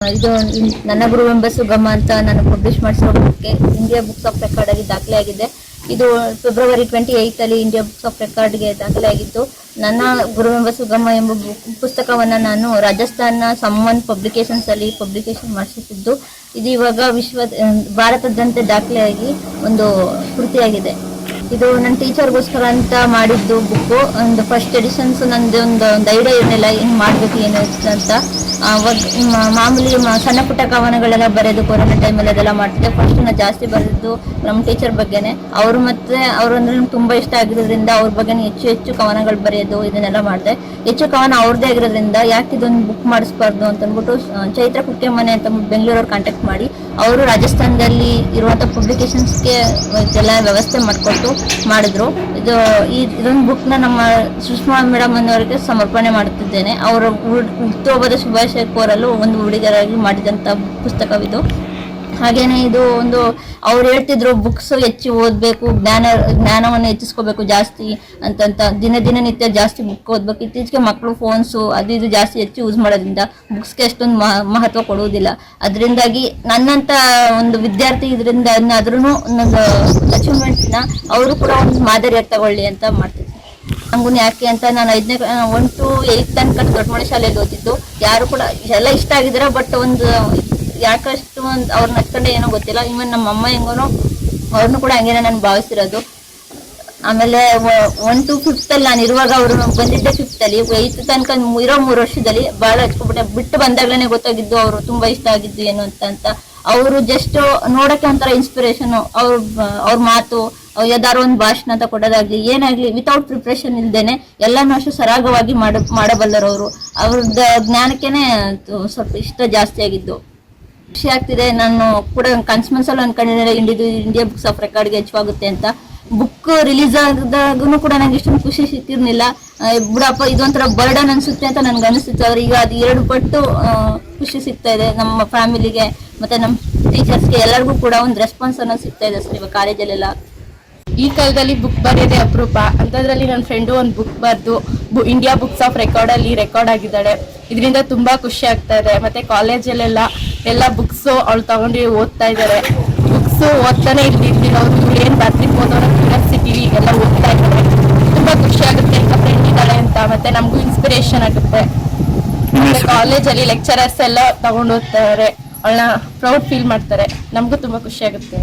ಇದು ನನ್ನ ನನ್ನ ಗುರುವೆಂಬ ಸುಗಮ ಅಂತ ನಾನು ಪಬ್ಲಿಷ್ ಮಾಡಿಸಿರೋ ಇಂಡಿಯಾ ಬುಕ್ಸ್ ಆಫ್ ರೆಕಾರ್ಡ್ ಆಗಿ ದಾಖಲೆ ಆಗಿದೆ. ಇದು ಫೆಬ್ರವರಿ ಟ್ವೆಂಟಿ ಏಯ್ತ್ ಅಲ್ಲಿ ಇಂಡಿಯಾ ಬುಕ್ಸ್ ಆಫ್ ರೆಕಾರ್ಡ್ಗೆ ದಾಖಲೆ ಆಗಿತ್ತು ನನ್ನ ಗುರುವೆಂಬ ಸುಗಮ ಎಂಬ ಪುಸ್ತಕವನ್ನು ಪುಸ್ತಕವನ್ನ ನಾನು ರಾಜಸ್ಥಾನ ಸಮ್ಮನ್ ಪಬ್ಲಿಕೇಶನ್ಸ್ ಅಲ್ಲಿ ಪಬ್ಲಿಕೇಶನ್ ಮಾಡಿಸುತ್ತಿದ್ದು ಇದು ಇವಾಗ ವಿಶ್ವ ಭಾರತದಂತೆ ದಾಖಲೆಯಾಗಿ ಒಂದು ಕೃತಿಯಾಗಿದೆ. ಇದು ನನ್ನ ಟೀಚರ್ಗೋಸ್ಕರ ಅಂತ ಮಾಡಿದ್ದು ಬುಕ್ಕು ಒಂದು ಫಸ್ಟ್ ಎಡಿಷನ್ಸ್ ನಂದು ಒಂದು ಒಂದು ಐಡಿಯಾ ಇರಲಿಲ್ಲ. ಏನು ಮಾಡಬೇಕು, ಏನು ಅಂತ. ಮಾಮೂಲಿ ಸಣ್ಣ ಪುಟ್ಟ ಕವನಗಳೆಲ್ಲ ಬರೆಯೋದು ಕೊರೋನಾ ಟೈಮಲ್ಲಿ ಅದೆಲ್ಲ ಮಾಡ್ತಿದ್ದೆ. ಫಸ್ಟ್ ನಾನು ಜಾಸ್ತಿ ಬರೆದಿದ್ದು ನಮ್ಮ ಟೀಚರ್ ಬಗ್ಗೆನೇ. ಅವರು ಮತ್ತೆ, ಅವರು ಅಂದ್ರೆ ನಂಗೆ ತುಂಬ ಇಷ್ಟ ಆಗಿರೋದ್ರಿಂದ ಅವ್ರ ಬಗ್ಗೆ ಹೆಚ್ಚು ಹೆಚ್ಚು ಕವನಗಳು ಬರೆಯೋದು, ಇದನ್ನೆಲ್ಲ ಮಾಡಿದೆ. ಹೆಚ್ಚು ಕವನ ಅವ್ರದ್ದೇ ಆಗಿರೋದ್ರಿಂದ ಯಾಕೆ ಇದೊಂದು ಬುಕ್ ಮಾಡಿಸ್ಬಾರ್ದು ಅಂತ ಅಂದ್ಬಿಟ್ಟು ಚೈತ್ರ ಕುಕ್ಕೆ ಮನೆ ಅಂತ ಬೆಂಗಳೂರವ್ರು ಕಾಂಟ್ಯಾಕ್ಟ್ ಮಾಡಿ, ಅವರು ರಾಜಸ್ಥಾನದಲ್ಲಿ ಇರುವಂಥ ಪಬ್ಲಿಕೇಶನ್ಸ್ಗೆ ಇದೆಲ್ಲ ವ್ಯವಸ್ಥೆ ಮಾಡಿಕೊಟ್ಟು ಮಾಡಿದ್ರು. ಇದು, ಈ, ಇದೊಂದು ಬುಕ್ನ ನಮ್ಮ ಸುಷ್ಮಾ ಮೇಡಮ್ ಅನ್ನೋರಿಗೆ ಸಮರ್ಪಣೆ ಮಾಡುತ್ತಿದ್ದೇನೆ. ಅವರ ಹುಟ್ಟುಹಬ್ಬದ ಶುಭಾಶಯ ಕೋರಲು ಒಂದು ಹುಡುಗರಾಗಿ ಮಾಡಿದಂತ ಪುಸ್ತಕವಿದು. ಹಾಗೇನೆ ಇದು ಒಂದು ಅವ್ರು ಹೇಳ್ತಿದ್ರು ಬುಕ್ಸ್ ಹೆಚ್ಚು ಓದ್ಬೇಕು, ಜ್ಞಾನ, ಜ್ಞಾನವನ್ನು ಹೆಚ್ಚಿಸ್ಕೋಬೇಕು ಜಾಸ್ತಿ ಅಂತಂತ, ದಿನ ದಿನನಿತ್ಯ ಜಾಸ್ತಿ ಬುಕ್ ಓದ್ಬೇಕು. ಇತ್ತೀಚೆಗೆ ಮಕ್ಕಳು ಫೋನ್ಸು ಅದು ಇದು ಜಾಸ್ತಿ ಹೆಚ್ಚು ಯೂಸ್ ಮಾಡೋದ್ರಿಂದ ಬುಕ್ಸ್ಗೆ ಅಷ್ಟೊಂದು ಮಹ- ಮಹತ್ವ ಕೊಡುವುದಿಲ್ಲ. ಅದರಿಂದಾಗಿ ನನ್ನಂತ ಒಂದು ವಿದ್ಯಾರ್ಥಿ ಇದರಿಂದ ಅದನ್ನಾದ್ರೂ ಒಂದೊಂದು ಅಚೀವ್ಮೆಂಟ್ನ ಅವರು ಕೂಡ ಒಂದು ಮಾದರಿಯಾಗಿ ತಗೊಳ್ಳಿ ಅಂತ ಮಾಡ್ತಿದ್ದೆ. ನಮಗೂ ಯಾಕೆ ಅಂತ ನಾನು ಐದನೇ ಒನ್ ಟು ಏಯ್ತ್ ತನಕ ದೊಡ್ಡ ಶಾಲೆಯಲ್ಲಿ ಓದಿದ್ದು. ಯಾರು ಕೂಡ ಎಲ್ಲ ಇಷ್ಟ ಆಗಿದಾರ ಬಟ್ ಒಂದು ಯಾಕಷ್ಟು ಒಂದು ಅವ್ರ ನಚ್ಕೊಂಡೆ ಏನೋ ಗೊತ್ತಿಲ್ಲ. ಇವನ್ ನಮ್ಮ ಅಮ್ಮ ಹೆಂಗೋನು ಅವ್ರನ್ನೂ ಕೂಡ ಹಂಗೇನೆ ನಾನು ಭಾವಿಸಿರೋದು. ಆಮೇಲೆ ಒನ್ ಟು ಫಿಫ್ತ್ ಅಲ್ಲಿ ನಾನು ಇರುವಾಗ ಅವರು ಬಂದಿದ್ದೆ ಫಿಫ್ತ್ ಅಲ್ಲಿ ಏತ್ ತನಕ ಇರೋ ಮೂರು ವರ್ಷದಲ್ಲಿ ಬಹಳ ಹಚ್ಕೊಬಿಟ್ಟೆ ಬಿಟ್ಟು ಬಂದಾಗ್ಲೇ ಗೊತ್ತಾಗಿದ್ದು ಅವರು ತುಂಬಾ ಇಷ್ಟ ಆಗಿದ್ದು ಏನು ಅಂತ ಅಂತ. ಅವರು ಜಸ್ಟ್ ನೋಡಕ್ಕೆ ಒಂಥರ ಇನ್ಸ್ಪಿರೇಷನ್ ಅವ್ರ ಅವ್ರ ಮಾತು ಯಾವ್ದಾರು ಒಂದು ಭಾಷಣ ಅಂತ ಕೊಡೋದಾಗ್ಲಿ, ಏನಾಗ್ಲಿ ವಿತೌಟ್ ಪ್ರಿಪ್ರೇಷನ್ ಇಲ್ದೇನೆ ಎಲ್ಲಾನು ಅಷ್ಟು ಸರಾಗವಾಗಿ ಮಾಡ, ಮಾಡಬಲ್ಲರು ಅವರು. ಅವ್ರದ್ದು ಜ್ಞಾನಕ್ಕೇನೆ ಸ್ವಲ್ಪ ಇಷ್ಟ ಜಾಸ್ತಿ ಆಗಿದ್ದು. ಖುಷಿ ಆಗ್ತಿದೆ ನಾನು ಕೂಡ ಕನ್ಸ್ಮನ್ಸಲ್ಲಿ ಅನ್ಕೊಂಡಿದ್ದೆ ಇಂಡಿದು ಇಂಡಿಯಾ ಬುಕ್ಸ್ ಆಫ್ ರೆಕಾರ್ಡ್ಗೆ ಹೆಚ್ಚಾಗುತ್ತೆ ಅಂತ. ಬುಕ್ ರಿಲೀಸ್ ಆದಾಗೂ ಕೂಡ ನಂಗೆ ಇಷ್ಟೊಂದು ಖುಷಿ ಸಿಕ್ತಿರ್ಲಿಲ್ಲ ಆ, ಬಿಡಪ್ಪ ಇದೊಂಥರ ಬರ್ಡನ್ ಅನ್ಸುತ್ತೆ ಅಂತ ನನ್ಗೆ ಅನಿಸುತ್ತೆ ಆದ್ರೆ ಈಗ ಅದು ಎರಡು ಪಟ್ಟು ಖುಷಿ ಸಿಗ್ತಾ ಇದೆ. ನಮ್ಮ ಫ್ಯಾಮಿಲಿಗೆ ಮತ್ತೆ ನಮ್ಮ ಟೀಚರ್ಸ್ಗೆ ಎಲ್ಲರಿಗೂ ಕೂಡ ಒಂದು ರೆಸ್ಪಾನ್ಸ್ ಅನ್ನೋದು ಸಿಗ್ತಾ ಇದೆ ಸರ್ ಇವಾಗ ಕಾಲೇಜಲ್ಲೆಲ್ಲ. ಈ ಕಾಲದಲ್ಲಿ ಬುಕ್ ಬರೆಯೋದೇ ಅಪರೂಪ. ಅಂಥದ್ರಲ್ಲಿ ನನ್ನ ಫ್ರೆಂಡು ಒಂದು ಬುಕ್ ಬರೆದು ಬು ಇಂಡಿಯಾ ಬುಕ್ಸ್ ಆಫ್ ರೆಕಾರ್ಡಲ್ಲಿ ರೆಕಾರ್ಡ್ ಆಗಿದ್ದಾಳೆ. ಇದರಿಂದ ತುಂಬಾ ಖುಷಿ ಆಗ್ತಾ ಇದೆ. ಮತ್ತೆ ಕಾಲೇಜಲ್ಲೆಲ್ಲ ಎಲ್ಲ ಬುಕ್ಸು ಅವಳು ತಗೊಂಡು ಓದ್ತಾ ಇದ್ದಾರೆ ಬುಕ್ಸ್ ಓದ್ತಾನೆ ಇರ್ತಿರೋರು ಏನು ಬರ್ತಿರ್ಬೋದು ಅನ್ನೋ ಕ್ಯೂರಿಯಾಸಿಟಿ ಎಲ್ಲ ಓದ್ತಾ ಇದ್ದಾರೆ ತುಂಬಾ ಖುಷಿ ಆಗುತ್ತೆ. ಈಗ ಫ್ರೆಂಡ್ ಇದ್ದಾಳೆ ಅಂತ. ಮತ್ತೆ ನಮಗೂ ಇನ್ಸ್ಪಿರೇಷನ್ ಆಗುತ್ತೆ. ಕಾಲೇಜ್ ಕಾಲೇಜಲ್ಲಿ ಲೆಕ್ಚರರ್ಸ್ ಎಲ್ಲ ತಗೊಂಡು ಓದ್ತಾರೆ ಅವಳನ್ನ ಪ್ರೌಡ್ ಫೀಲ್ ಮಾಡ್ತಾರೆ. ನಮಗೂ ತುಂಬಾ ಖುಷಿ ಆಗುತ್ತೆ.